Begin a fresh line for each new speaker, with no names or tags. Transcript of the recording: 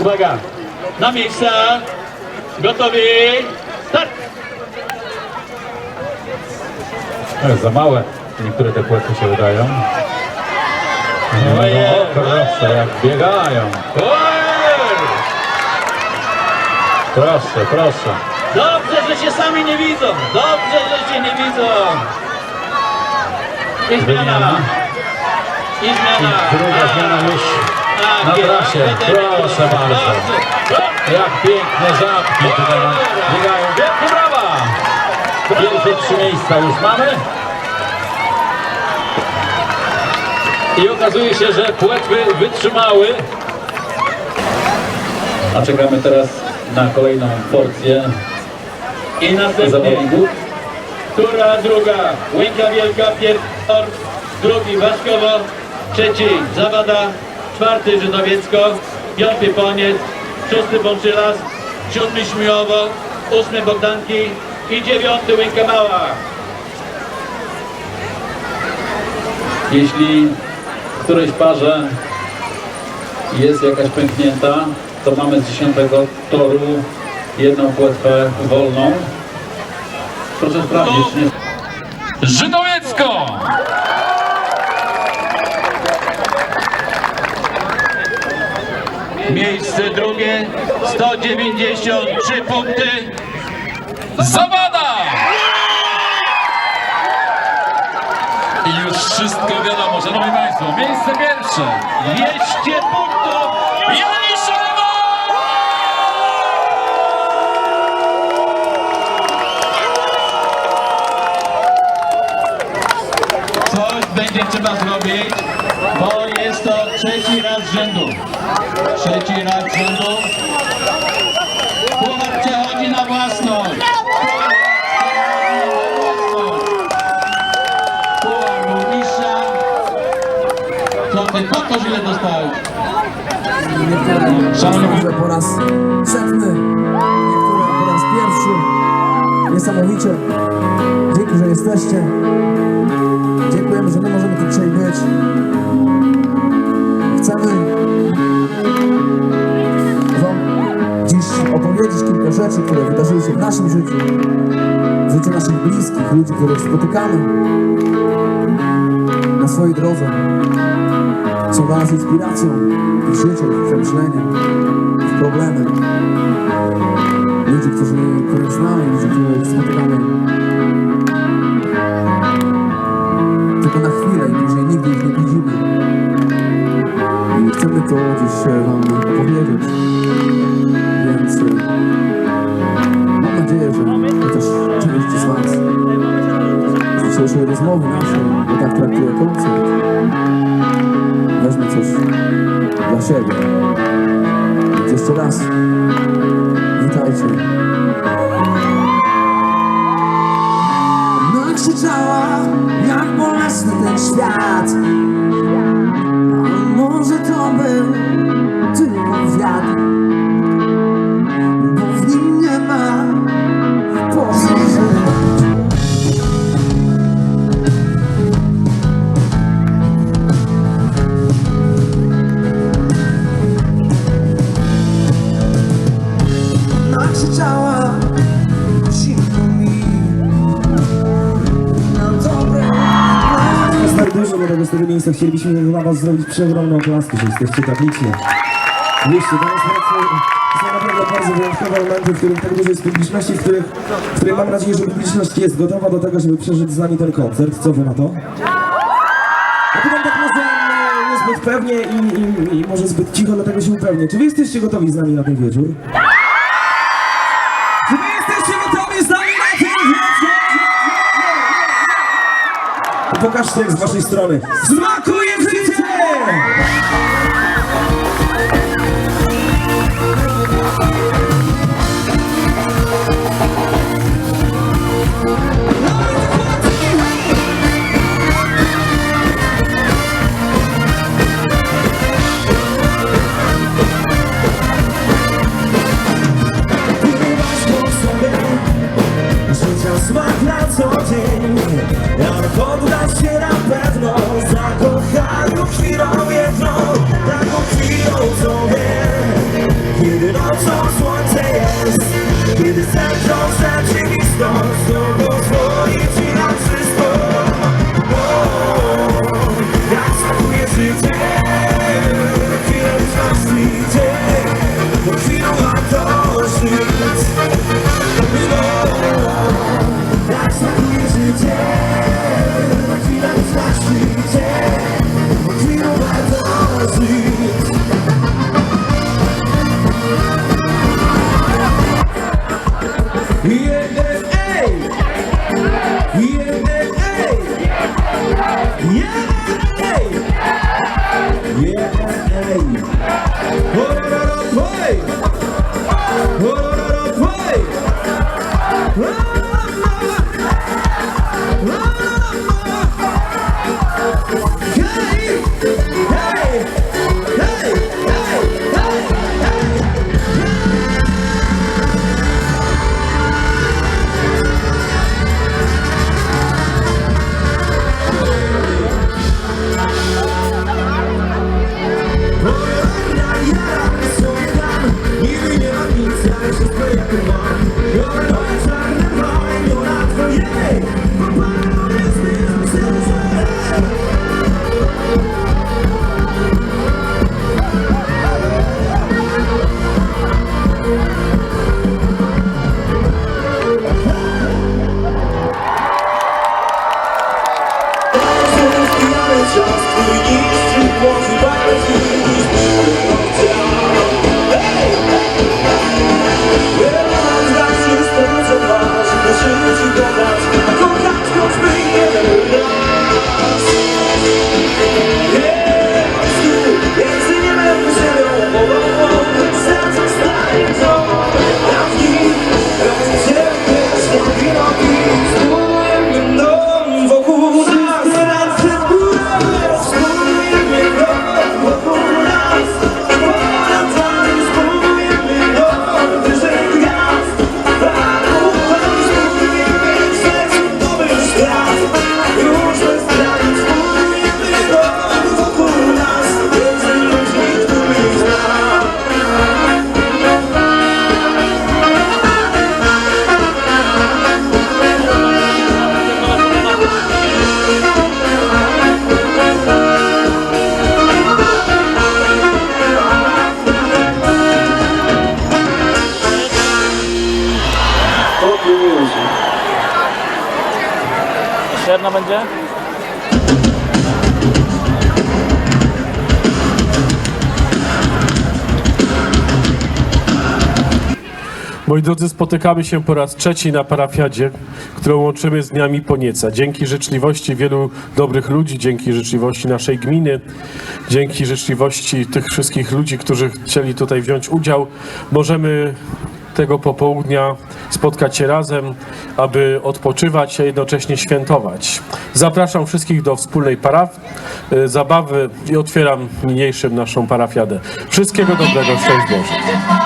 Uwaga, na miejsca, gotowi, start!
Jest za małe. Niektóre te płetwy się wydają. No, no, proszę, jak biegają. Proszę, proszę.
Dobrze, że się sami nie widzą, dobrze, że się nie widzą. I zmiana, i zmiana.
Druga zmiana już
Tak
na trasie. Proszę bardzo. Jak piękne żabki tutaj nam biegają. Wielkie brawa! Pierwsze trzy miejsca już mamy. I okazuje się, że płetwy wytrzymały. A czekamy teraz na kolejną porcję
I następnie, która druga, Łęka Wielka, pierwszy tor, drugi Waszkowo, trzeci Zawada, czwarty Żydowiecko, piąty Poniec, szósty Bączylas, siódmy Śmiłowo, ósmy Bogdanki i dziewiąty Łęka Mała.
Jeśli w którejś parze jest jakaś pęknięta, to mamy z 10 toru jedną płetwę wolną. Proszę sprawdzić, nie
Żydowiecko!
Miejsce drugie, 193 punkty.
Zawada! I już wszystko wiadomo, szanowni państwo. Miejsce pierwsze.
200 punktów.
Janiszewa!
Coś będzie trzeba zrobić, bo jest to trzeci raz z rzędu. Trzeci raz rzędu. Puchar przechodzi na własność. Puchar niższa. Co ty, po to źle dostałeś?
Niektóre po raz setny, niektóre po raz pierwszy. Niesamowicie. Dzięki, że jesteście. Dziękujemy, że my możemy tu dzisiaj być. Rzeczy, które wydarzyły się w naszym życiu, w życiu naszych bliskich, ludzi, których spotykamy na swojej drodze są dla nas inspiracją w życiu, w przemyśleniu, w problemy. Ludzi, którzy, których znamy, ludzi, których spotykamy tylko na chwilę i później nigdy ich nie widzimy. I chcemy to dziś e, Wam opowiedzieć. Dla siebie. Więc jeszcze raz witajcie. No i krzyczała, jak bolesny ten świat. A może to był
przeogromną klaskę, że jesteście tak liczni. Wierzcie, to jest są naprawdę bardzo wyjątkowe momenty, w których tak dużo jest publiczności, w których, w których mam nadzieję, że publiczność jest gotowa do tego, żeby przeżyć z nami ten koncert. Co Wy na to? Pytam tak może niezbyt pewnie i, i, i może zbyt cicho, dlatego się upewnię. Czy Wy jesteście gotowi z nami na ten wieczór? Czy Wy jesteście gotowi z nami na ten wieczór? Pokażcie jak z waszej strony. Smakuje
Yeah!
time. Będzie?
Moi drodzy, spotykamy się po raz trzeci na parafiadzie, którą łączymy z Dniami Ponieca. Dzięki życzliwości wielu dobrych ludzi, dzięki życzliwości naszej gminy, dzięki życzliwości tych wszystkich ludzi, którzy chcieli tutaj wziąć udział, możemy tego popołudnia spotkać się razem, aby odpoczywać, a jednocześnie świętować. Zapraszam wszystkich do wspólnej paraf, zabawy i otwieram niniejszym naszą parafiadę. Wszystkiego dobrego, szczęść Boże.